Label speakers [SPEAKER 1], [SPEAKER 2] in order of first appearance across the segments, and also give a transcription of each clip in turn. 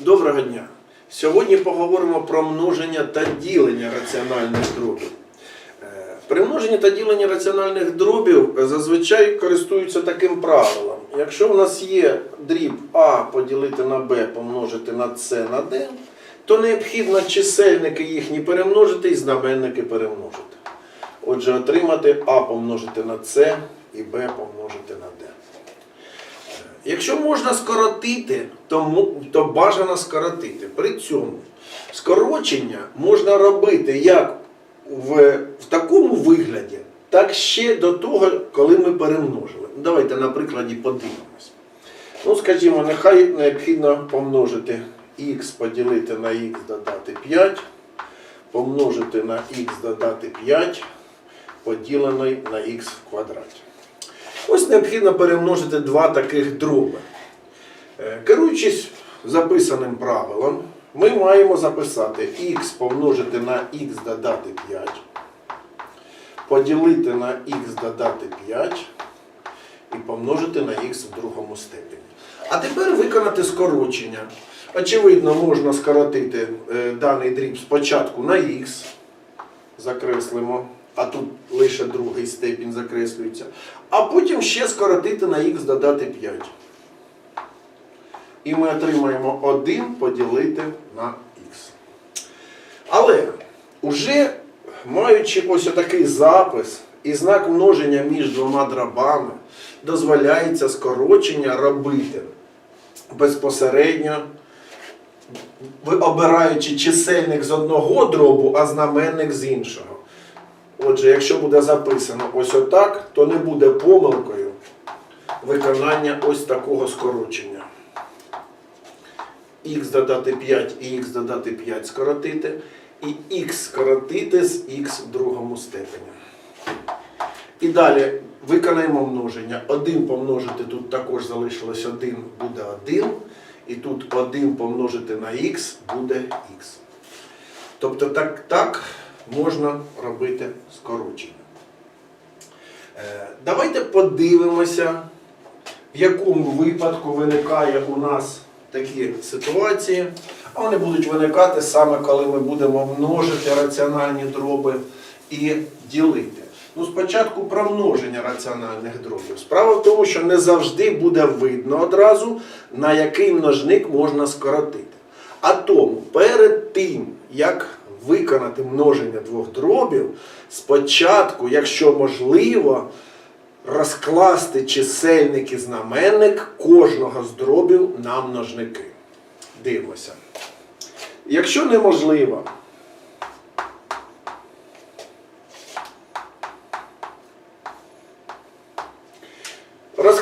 [SPEAKER 1] Доброго дня! Сьогодні поговоримо про множення та ділення раціональних дробів. Е, При множенні та діленні раціональних дробів зазвичай користуються таким правилом. Якщо в нас є дріб А поділити на Б помножити на С на Д, то необхідно чисельники їхні перемножити і знаменники перемножити. Отже, отримати А помножити на С і Б помножити на Д. Якщо можна скоротити, то, то бажано скоротити. При цьому скорочення можна робити як в, в такому вигляді, так ще до того, коли ми перемножили. Давайте на прикладі подивимось. Ну, скажімо, нехай необхідно помножити х поділити на х додати 5, помножити на х додати 5, поділений на х в квадраті. Ось необхідно перемножити два таких дроби. Е, Керуючись записаним правилом, ми маємо записати х помножити на х додати 5, поділити на х додати 5 і помножити на х в другому степені. А тепер виконати скорочення. Очевидно, можна скоротити е, даний дріб спочатку на х, закреслимо, а тут лише другий степінь закреслюється, а потім ще скоротити на х додати 5. І ми отримаємо 1 поділити на х. Але уже маючи ось такий запис і знак множення між двома дробами, дозволяється скорочення робити безпосередньо, обираючи чисельник з одного дробу, а знаменник з іншого. Отже, якщо буде записано ось отак, то не буде помилкою виконання ось такого скорочення. Х додати 5 і х додати 5 скоротити, і х скоротити з х в другому степені. І далі виконаємо множення. 1 помножити тут також залишилось 1, буде 1. І тут 1 помножити на х буде х. Тобто так, так можна робити скорочення. Е, Давайте подивимося, в якому випадку виникає у нас такі ситуації. А вони будуть виникати саме коли ми будемо множити раціональні дроби і ділити. Ну, спочатку про множення раціональних дробів. Справа в тому, що не завжди буде видно одразу, на який множник можна скоротити. А тому перед тим, як виконати множення двох дробів, спочатку, якщо можливо, розкласти чисельник і знаменник кожного з дробів на множники. Дивимося. Якщо неможливо,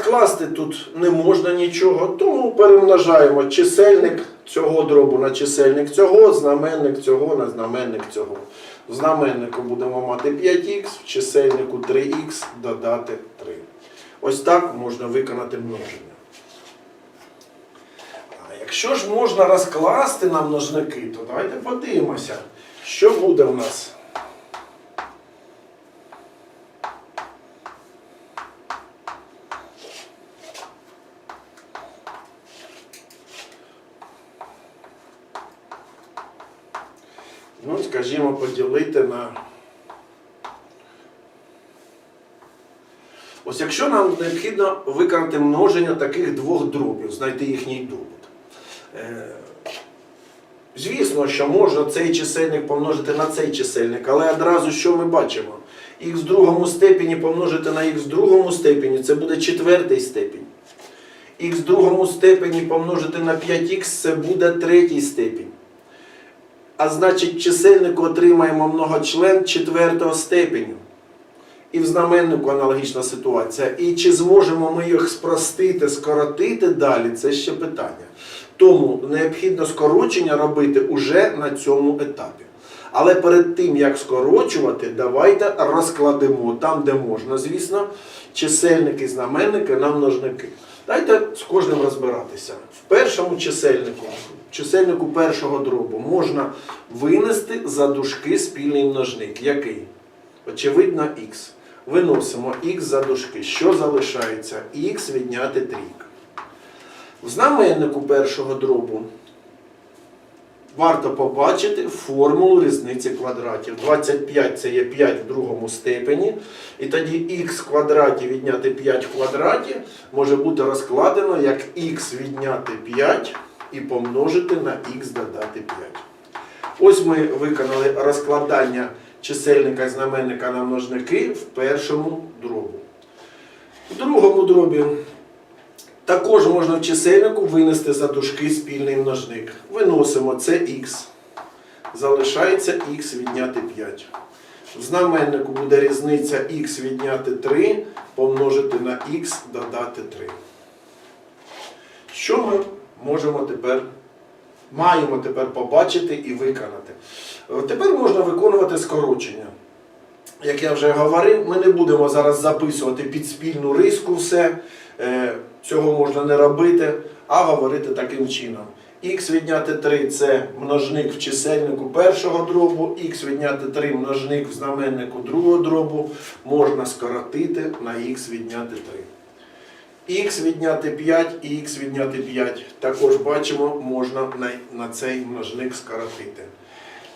[SPEAKER 1] Розкласти тут не можна нічого, тому перемножаємо чисельник цього дробу на чисельник цього, знаменник цього на знаменник цього. В знаменнику будемо мати 5х, в чисельнику 3х додати 3. Ось так можна виконати множення. А якщо ж можна розкласти на множники, то давайте подивимося, що буде в нас. Ну, скажімо, поділити на. Ось якщо нам необхідно виконати множення таких двох дробів, знайти їхній добут. Е, Звісно, що можна цей чисельник помножити на цей чисельник, але одразу що ми бачимо? Х в другому степені помножити на х в другому степені це буде четвертий степінь. Х в другому степені помножити на 5х це буде третій степінь. А значить, в чисельнику отримаємо многочлен четвертого степеню. І в знаменнику аналогічна ситуація. І чи зможемо ми їх спростити, скоротити далі, це ще питання. Тому необхідно скорочення робити уже на цьому етапі. Але перед тим, як скорочувати, давайте розкладемо там, де можна, звісно, чисельники знаменники на множники. Дайте з кожним розбиратися. В першому чисельнику, чисельнику першого дробу, можна винести за дужки спільний множник. Який? Очевидно, х. Виносимо х за дужки. Що залишається? х відняти трійка. В знаменнику першого дробу варто побачити формулу різниці квадратів. 25 це є 5 в другому степені. І тоді х квадраті відняти 5 в квадраті може бути розкладено як х відняти 5 і помножити на х додати 5. Ось ми виконали розкладання чисельника і знаменника на множники в першому дробу. В другому дробі також можна в чисельнику винести за дужки спільний множник. Виносимо це х. Залишається х відняти 5. В знаменнику буде різниця х відняти 3 помножити на х додати 3. Що ми можемо тепер, маємо тепер побачити і виконати? Е, Тепер можна виконувати скорочення. Як я вже говорив, ми не будемо зараз записувати під спільну риску все. Е, Цього можна не робити, а говорити таким чином. Х відняти 3 це множник в чисельнику першого дробу, х відняти 3 множник в знаменнику другого дробу можна скоротити на х відняти 3. Х відняти 5 і х відняти 5 також бачимо, можна на, цей множник скоротити.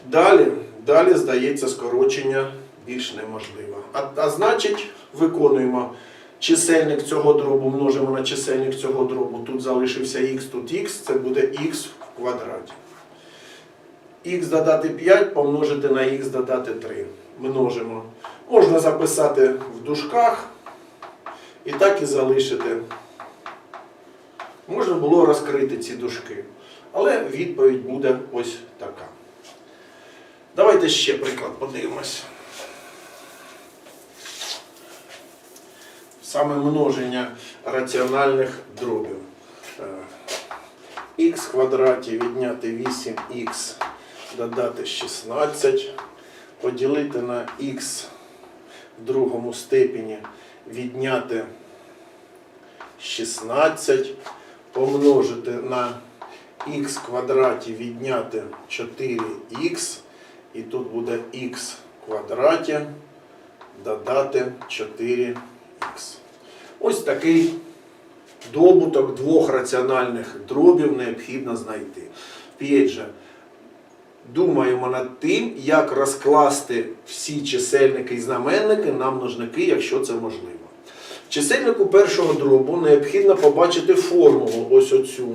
[SPEAKER 1] Далі, далі здається, скорочення більш неможливо. А, а значить, виконуємо чисельник цього дробу, множимо на чисельник цього дробу. Тут залишився х, тут х, це буде х в квадраті. х додати 5 помножити на х додати 3. Множимо. Можна записати в дужках і так і залишити. Можна було розкрити ці дужки. Але відповідь буде ось така. Давайте ще приклад подивимось. Саме множення раціональних дробів. Х квадраті відняти 8х, додати 16, поділити на х в другому степені, відняти 16, помножити на х квадраті відняти 4х, і тут буде х квадраті додати 4х. Ось такий добуток двох раціональних дробів необхідно знайти. Опять же, думаємо над тим, як розкласти всі чисельники і знаменники на множники, якщо це можливо. Чисельнику першого дробу необхідно побачити формулу ось оцю.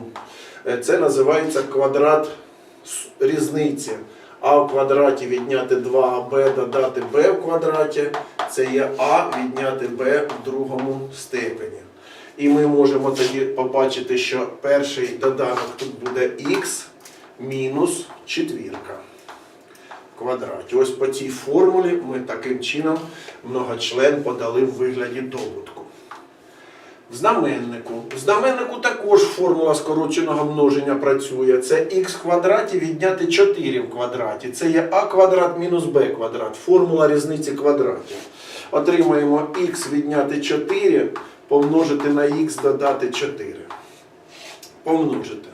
[SPEAKER 1] Е, Це називається квадрат різниці. А в квадраті відняти 2аб додати b в квадраті. Це є а відняти b в другому степені. І ми можемо тоді побачити, що перший доданок тут буде х мінус четвірка в квадраті. Ось по цій формулі ми таким чином многочлен подали в вигляді добутку. Знаменнику. В знаменнику також формула скороченого множення працює. Це х квадраті відняти 4 в квадраті. Це є а квадрат мінус b квадрат. Формула різниці квадратів. Отримаємо х відняти 4 помножити на х додати 4. Помножити.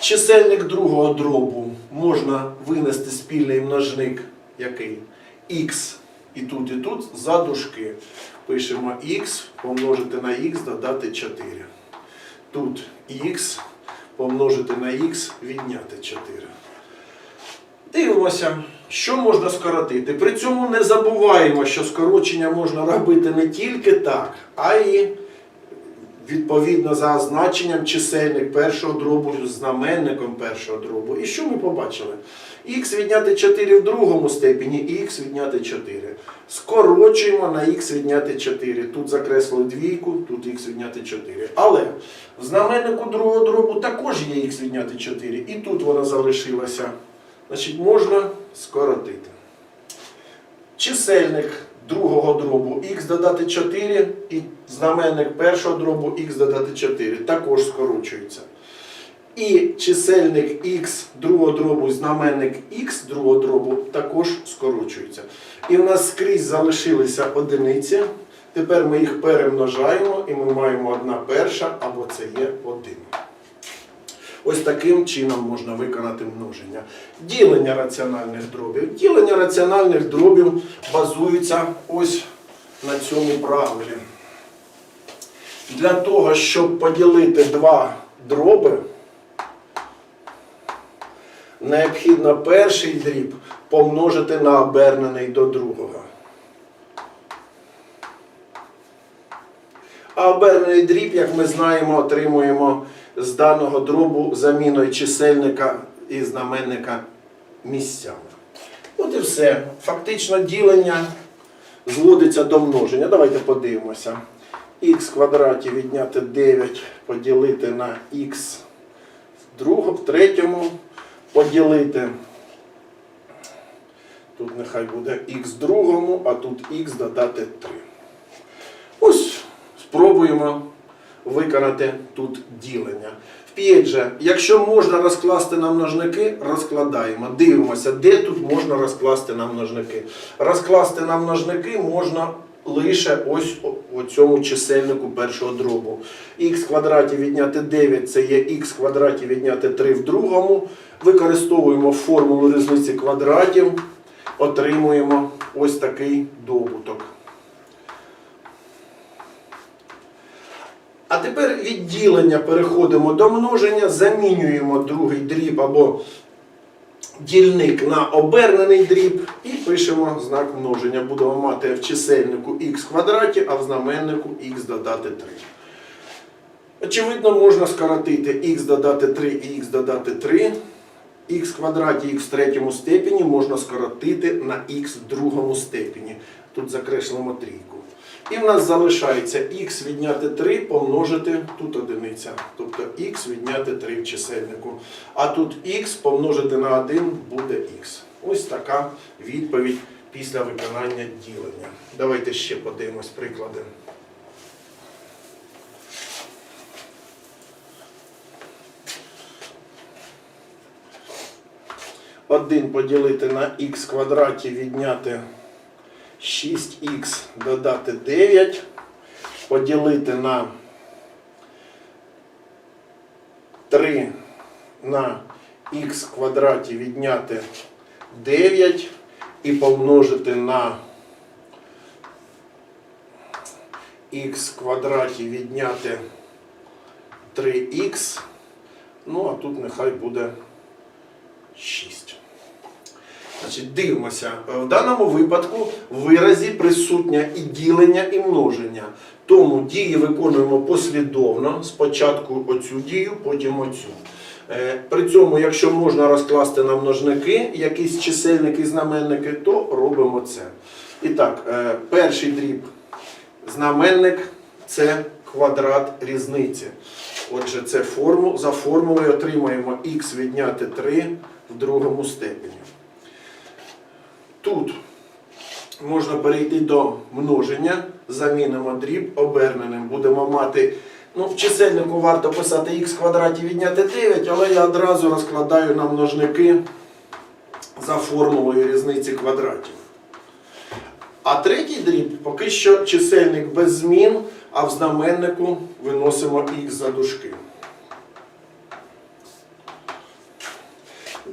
[SPEAKER 1] Чисельник другого дробу можна винести спільний множник, який х і тут, і тут за дужки. Пишемо х помножити на х додати 4. Тут х помножити на х відняти 4. Дивимося, що можна скоротити. При цьому не забуваємо, що скорочення можна робити не тільки так, а й відповідно за означенням чисельник першого дробу з знаменником першого дробу. І що ми побачили? Х відняти 4 в другому степені і х відняти 4. Скорочуємо на х відняти 4. Тут закреслили двійку, тут х відняти 4. Але в знаменнику другого дробу також є х відняти 4. І тут вона залишилася. Значить, можна скоротити. Чисельник другого дробу х додати 4 і знаменник першого дробу х додати 4 також скорочується. І чисельник х другого дробу і знаменник х другого дробу також скорочуються. І в нас скрізь залишилися одиниці. Тепер ми їх перемножаємо і ми маємо одна перша або це є один. Ось таким чином можна виконати множення. Ділення раціональних дробів. Ділення раціональних дробів базується ось на цьому правилі. Для того, щоб поділити два дроби, необхідно перший дріб помножити на обернений до другого. А обернений дріб, як ми знаємо, отримуємо з даного дробу заміною чисельника і знаменника місцями. От і все. Фактично ділення зводиться до множення. Давайте подивимося. х квадраті відняти 9 поділити на х в другому, в третьому поділити. Тут нехай буде х другому, а тут х додати 3. Ось спробуємо виконати тут ділення. Вп'ять якщо можна розкласти на множники, розкладаємо. Дивимося, де тут можна розкласти на множники. Розкласти на множники можна лише ось у цьому чисельнику першого дробу. х квадраті відняти 9 це є х квадраті відняти 3 в другому. Використовуємо формулу різниці квадратів, отримуємо ось такий добуток. Тепер від переходимо до множення, замінюємо другий дріб або дільник на обернений дріб і пишемо знак множення. Будемо мати в чисельнику х квадраті, а в знаменнику х додати 3. Очевидно, можна скоротити х додати 3 і х додати 3. х квадраті х в третьому степені можна скоротити на х в другому степені. Тут закреслимо трійку. І в нас залишається х відняти 3 помножити тут одиниця. Тобто х відняти 3 в чисельнику. А тут х помножити на 1 буде х. Ось така відповідь після виконання ділення. Давайте ще подивимось приклади. Один поділити на х квадраті відняти 6х додати 9, поділити на 3 на х квадраті відняти 9 і помножити на х квадраті відняти 3х. Ну, а тут нехай буде 6. Значить, дивимося. В даному випадку в виразі присутнє і ділення, і множення. Тому дії виконуємо послідовно. Спочатку оцю дію, потім оцю. Е, При цьому, якщо можна розкласти на множники, якісь чисельники, знаменники, то робимо це. І так, е, перший дріб знаменник це квадрат різниці. Отже, це форму, за формулою отримаємо х відняти 3 в другому степені. Тут можна перейти до множення, замінимо дріб оберненим. Будемо мати, ну, в чисельнику варто писати х квадраті відняти 9, але я одразу розкладаю на множники за формулою різниці квадратів. А третій дріб поки що чисельник без змін, а в знаменнику виносимо х за дужки.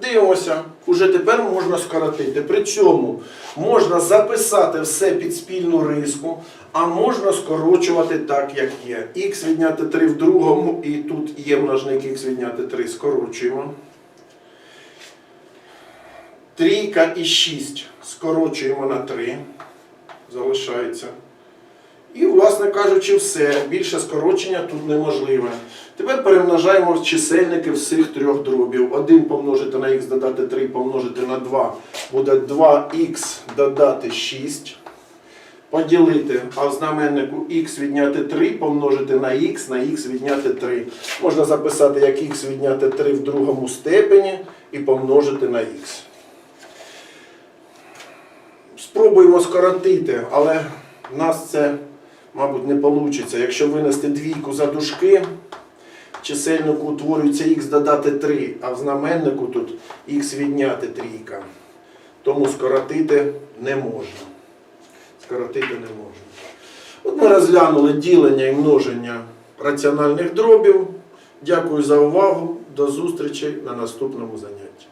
[SPEAKER 1] Дивимося, уже тепер можна скоротити. При цьому можна записати все під спільну риску, а можна скорочувати так, як є. Х відняти 3 в другому, і тут є множник х відняти 3, скорочуємо. Трійка і 6 скорочуємо на 3. Залишається. І, власне кажучи, все. Більше скорочення тут неможливе. Тепер перемножаємо чисельники всіх трьох дробів. 1 помножити на х додати 3 помножити на 2 буде 2х додати 6. Поділити, а в знаменнику х відняти 3 помножити на х, на х відняти 3. Можна записати як х відняти 3 в другому степені і помножити на х. Спробуємо скоротити, але в нас це, мабуть, не вийде. Якщо винести двійку за дужки, чисельнику утворюється х додати 3, а в знаменнику тут х відняти трійка. Тому скоротити не можна. Скоротити не можна. От ми розглянули ділення і множення раціональних дробів. Дякую за увагу. До зустрічі на наступному занятті.